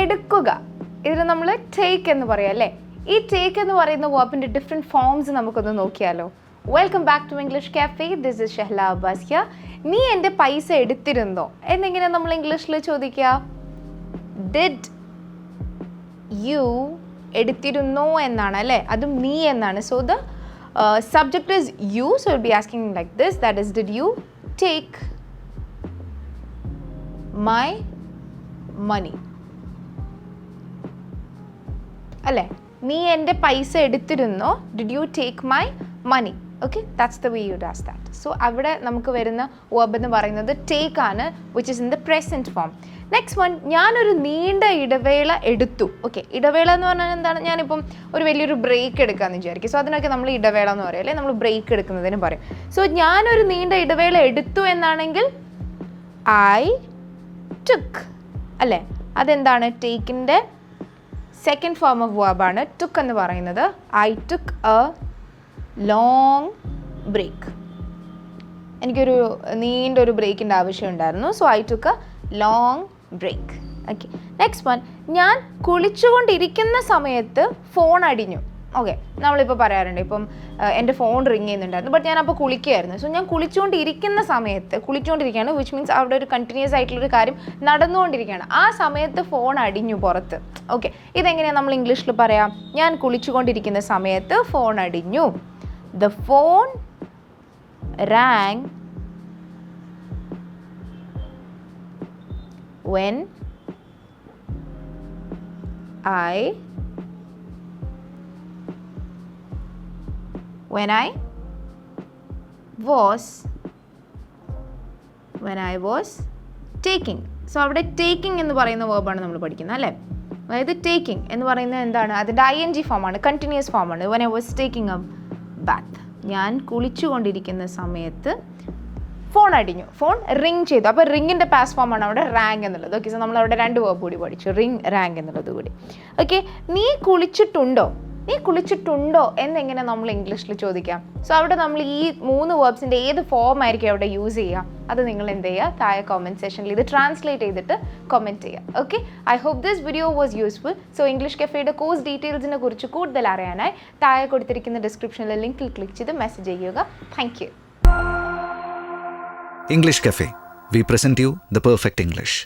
എടുക്കുക. ഇതിന് നമ്മൾ ടേക്ക് എന്ന് പറയാം അല്ലേ? ഈ ടേക്ക് എന്ന് പറയുന്ന വേർബിന്റെ ഡിഫറെന്റ് ഫോംസ് നമുക്കൊന്ന് നോക്കിയാലോ. Welcome back to English cafe this is Shehla Abbasiya നീ എന്റെ പൈസ എടുത്തിരുന്നോ? എന്നിങ്ങനെ നമ്മൾ ഇംഗ്ലീഷിൽ ചോദിക്കുക? ഡിഡ് യു എടുത്തിരുന്നോ എന്നാണ് അല്ലേ? അതും നീ എന്നാണ്. So the subject is you so be asking like this that is did you take my money അല്ലേ? നീ എന്റെ പൈസ എടുത്തിരുന്നോ? Did you take my money okay that's the way you does that so അവിടെ നമുക്ക് വരുന്ന വേർബ് എന്ന് പറയുന്നത് take ആണ് which is in the present form next one ഞാനൊരു നീണ്ട ഇടവേള എടുത്തു. ഓക്കെ ഇടവേള എന്ന് പറഞ്ഞാൽ എന്താണ്? ഞാനിപ്പം ഒരു വലിയൊരു ബ്രേക്ക് എടുക്കാമെന്ന് വിചാരിക്കും. സോ അതിനൊക്കെ നമ്മൾ ഇടവേള എന്ന് പറയും അല്ലേ? നമ്മൾ ബ്രേക്ക് എടുക്കുന്നതിന് പറയും. സോ ഞാനൊരു നീണ്ട ഇടവേള എടുത്തു എന്നാണെങ്കിൽ ഐ ടുക്ക് അല്ലേ? അതെന്താണ്? ടേക്കിന്റെ സെക്കൻഡ് ഫോം ഓഫ് വേർബാണ് ടുക്ക് എന്ന് പറയുന്നത്. I took a long break എനിക്കൊരു നീണ്ട ഒരു ബ്രേക്കിന്റെ ആവശ്യം ഉണ്ടായിരുന്നു so I took a long break okay next one ഞാൻ കുളിച്ചുകൊണ്ടിരിക്കുന്ന സമയത്ത് ഫോൺ അടിഞ്ഞു. ഓക്കെ നമ്മളിപ്പോൾ പറയാറുണ്ട്. ഇപ്പം എന്റെ ഫോൺ റിങ് ചെയ്യുന്നുണ്ടായിരുന്നു. ബട്ട് ഞാൻ അപ്പോൾ കുളിക്കുകയായിരുന്നു സോ ഞാൻ കുളിച്ചുകൊണ്ടിരിക്കുന്ന സമയത്ത് കുളിച്ചുകൊണ്ടിരിക്കുകയാണ് വിച്ച് മീൻസ് അവിടെ ഒരു കണ്ടിന്യൂസ് ആയിട്ടുള്ളൊരു കാര്യം നടന്നുകൊണ്ടിരിക്കുകയാണ്. ആ സമയത്ത് ഫോൺ അടിഞ്ഞു പുറത്ത്. ഓക്കെ ഇതെങ്ങനെയാണ് നമ്മൾ ഇംഗ്ലീഷിൽ പറയാം? ഞാൻ കുളിച്ചുകൊണ്ടിരിക്കുന്ന സമയത്ത് ഫോൺ അടിഞ്ഞു. The phone rang when I when I was when I was taking. So അവിടെ ടേക്കിംഗ് എന്ന് പറയുന്ന വേർബാണ് നമ്മൾ പഠിക്കുന്നത് അല്ലേ? അതായത് ടേക്കിംഗ് എന്ന് പറയുന്നത് എന്താണ്? അതിന്റെ ഐ എൻ ജി ഫോമാണ് കണ്ടിന്യൂസ് ഫോമാണ് when I was taking a bath ഞാൻ കുളിച്ചുകൊണ്ടിരിക്കുന്ന സമയത്ത് ഫോൺ അടിഞ്ഞു. ഫോൺ റിങ് ചെയ്തു. അപ്പോൾ റിങ്ങിന്റെ പാസ് ഫോമാണ് അവിടെ റാങ്ക് എന്നുള്ളത്. ഓക്കെ സോ നമ്മൾ അവിടെ രണ്ട് വേർബ് കൂടി പഠിച്ചു. റിങ് റാങ്ക് എന്നുള്ളത് കൂടി. ഓക്കെ നീ കുളിച്ചിട്ടുണ്ടോ? നീ കുളിച്ചിട്ടുണ്ടോ എന്നെങ്ങനെ നമ്മൾ ഇംഗ്ലീഷിൽ ചോദിക്കാം. സോ അവിടെ നമ്മൾ ഈ മൂന്ന് വേർബ്സിന്റെ ഏത് ഫോം ആയിരിക്കും അവിടെ യൂസ് ചെയ്യുക. അത് നിങ്ങൾ എന്ത് ചെയ്യുക? താഴെ കോമെന്റ് സെഷനിൽ ഇത് ട്രാൻസ്ലേറ്റ് ചെയ്തിട്ട് കമന്റ് ചെയ്യുക. Okay I hope this video was useful so English കഫേയുടെ course ഡീറ്റെയിൽസിനെ കുറിച്ച് കൂടുതൽ അറിയാനായി താഴെ കൊടുത്തിരിക്കുന്ന ഡിസ്ക്രിപ്ഷനിലെ ലിങ്കിൽ ക്ലിക്ക് ചെയ്ത് മെസ്സേജ് ചെയ്യുക. Thank you English cafe we present you the perfect English.